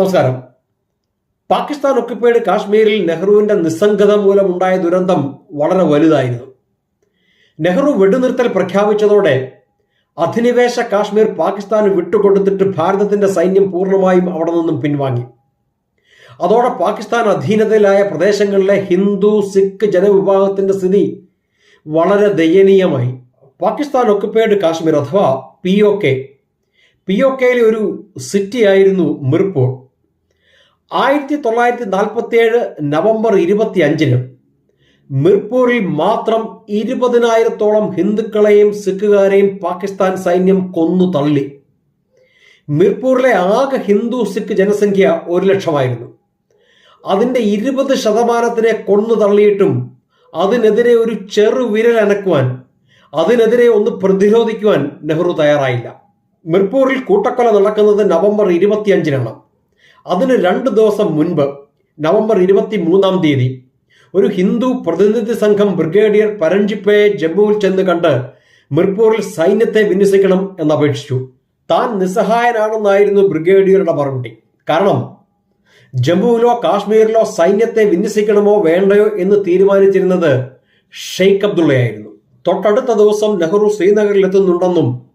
നമസ്കാരം. പാകിസ്ഥാൻ ഒക്കുപ്പൈഡ് കാശ്മീരിൽ നെഹ്റുവിന്റെ നിസ്സംഗത മൂലമുണ്ടായ ദുരന്തം വളരെ വലുതായിരുന്നു. നെഹ്റു വെടിനിർത്തൽ പ്രഖ്യാപിച്ചതോടെ അധിനിവേശ കാശ്മീർ പാകിസ്ഥാന് വിട്ടുകൊടുത്തിട്ട് ഭാരതത്തിന്റെ സൈന്യം പൂർണമായും അവിടെ നിന്നും പിൻവാങ്ങി. അതോടെ പാകിസ്ഥാൻ അധീനതയിലായ പ്രദേശങ്ങളിലെ ഹിന്ദു സിഖ് ജനവിഭാഗത്തിന്റെ സ്ഥിതി വളരെ ദയനീയമായി. പാകിസ്ഥാൻ ഒക്കുപ്പൈഡ് കാശ്മീർ അഥവാ P O K P O കെയിലെ ഒരു സിറ്റിയായിരുന്നു മിർപൂർ. ആയിരത്തി തൊള്ളായിരത്തി നാൽപ്പത്തി ഏഴ് നവംബർ ഇരുപത്തി അഞ്ചിന് മിർപൂരിൽ മാത്രം ഇരുപതിനായിരത്തോളം ഹിന്ദുക്കളെയും സിഖുകാരെയും പാകിസ്ഥാൻ സൈന്യം കൊന്നു തള്ളി. മിർപൂരിലെ ആകെ ഹിന്ദു സിഖ് ജനസംഖ്യ ഒരു ലക്ഷമായിരുന്നു. അതിന്റെ ഇരുപത് ശതമാനത്തിനെ കൊന്നു തള്ളിയിട്ടും അതിനെതിരെ ഒരു ചെറു വിരൽ അനക്കുവാൻ അതിനെതിരെ ഒന്ന് പ്രതിരോധിക്കുവാൻ നെഹ്റു തയ്യാറായില്ല. മിർപൂരിൽ കൂട്ടക്കൊല നടക്കുന്നത് നവംബർ ഇരുപത്തിയഞ്ചിനാണ്. അതിന് രണ്ട് ദിവസം മുൻപ് നവംബർ ഇരുപത്തി മൂന്നാം തീയതി ഒരു ഹിന്ദു പ്രതിനിധി സംഘം ബ്രിഗേഡിയർ പരഞ്ജിപ്പയെ ജമ്മുവിൽ ചെന്ന് കണ്ട് മിർപൂറിൽ സൈന്യത്തെ വിന്യസിക്കണം എന്നപേക്ഷിച്ചു. താൻ നിസ്സഹായനാണെന്നായിരുന്നു ബ്രിഗേഡിയറുടെ മറുപടി. കാരണം ജമ്മുവിലോ കാശ്മീരിലോ സൈന്യത്തെ വിന്യസിക്കണമോ വേണ്ടയോ എന്ന് തീരുമാനിച്ചിരുന്നത് ഷെയ്ഖ് അബ്ദുള്ളയായിരുന്നു. തൊട്ടടുത്ത ദിവസം നെഹ്റു ശ്രീനഗറിലെത്തുന്നുണ്ടെന്നും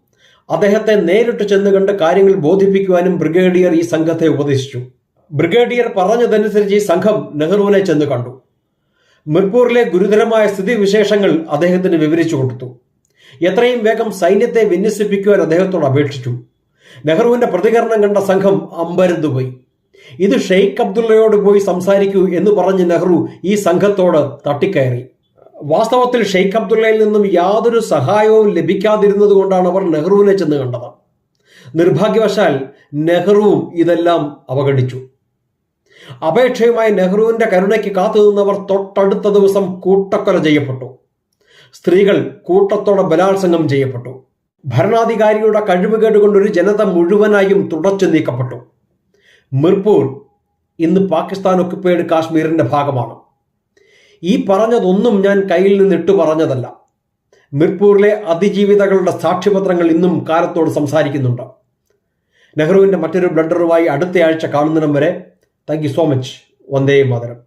അദ്ദേഹത്തെ നേരിട്ട് ചെന്ന് കണ്ട് കാര്യങ്ങൾ ബോധിപ്പിക്കുവാനും ബ്രിഗേഡിയർ ഈ സംഘത്തെ ഉപദേശിച്ചു. ബ്രിഗേഡിയർ പറഞ്ഞതനുസരിച്ച് ഈ സംഘം നെഹ്റുവിനെ ചെന്ന് കണ്ടു. മിർപൂറിലെ ഗുരുതരമായ സ്ഥിതിവിശേഷങ്ങൾ അദ്ദേഹത്തിന് വിവരിച്ചു കൊടുത്തു. എത്രയും വേഗം സൈന്യത്തെ വിന്യസിപ്പിക്കുവാൻ അദ്ദേഹത്തോട് അപേക്ഷിച്ചു. നെഹ്റുവിന്റെ പ്രതികരണം കണ്ട സംഘം അമ്പരന്നുപോയി ഇത് ഷെയ്ഖ് അബ്ദുള്ളയോട് പോയി സംസാരിക്കൂ എന്ന് പറഞ്ഞ് നെഹ്റു ഈ സംഘത്തോട് തട്ടിക്കയറി. വാസ്തവത്തിൽ ഷെയ്ഖ് അബ്ദുള്ളയിൽ നിന്നും യാതൊരു സഹായവും ലഭിക്കാതിരുന്നത് കൊണ്ടാണ് അവർ നെഹ്റുവിനെ ചെന്ന് കണ്ടത്. നിർഭാഗ്യവശാൽ നെഹ്റുവും ഇതെല്ലാം അവഗണിച്ചു. അപേക്ഷയുമായി നെഹ്റുവിന്റെ കരുണയ്ക്ക് കാത്തുനിന്നവർ തൊട്ടടുത്ത ദിവസം കൂട്ടക്കൊല ചെയ്യപ്പെട്ടു. സ്ത്രീകൾ കൂട്ടത്തോടെ ബലാത്സംഗം ചെയ്യപ്പെട്ടു. ഭരണാധികാരിയുടെ കഴിവുകേട് കൊണ്ട് ഒരു ജനത മുഴുവനായും തുടച്ചു നീക്കപ്പെട്ടു. മിർപൂർ ഇന്ന് പാകിസ്ഥാൻ ഒക്കുപ്പൈഡ് കാശ്മീരിന്റെ ഭാഗമാണ്. ഈ പറഞ്ഞതൊന്നും ഞാൻ കയ്യിൽ നിന്നിട്ട് പറഞ്ഞതല്ല. മിർപൂറിലെ അതിജീവിതകളുടെ സാക്ഷ്യപത്രങ്ങൾ ഇന്നും കാലത്തോട് സംസാരിക്കുന്നുണ്ട്. നെഹ്റുവിന്റെ മറ്റൊരു ബ്ലണ്ടറുമായി അടുത്തയാഴ്ച കാണുന്നിടം വരെ. Thank you so much. Vande Mataram.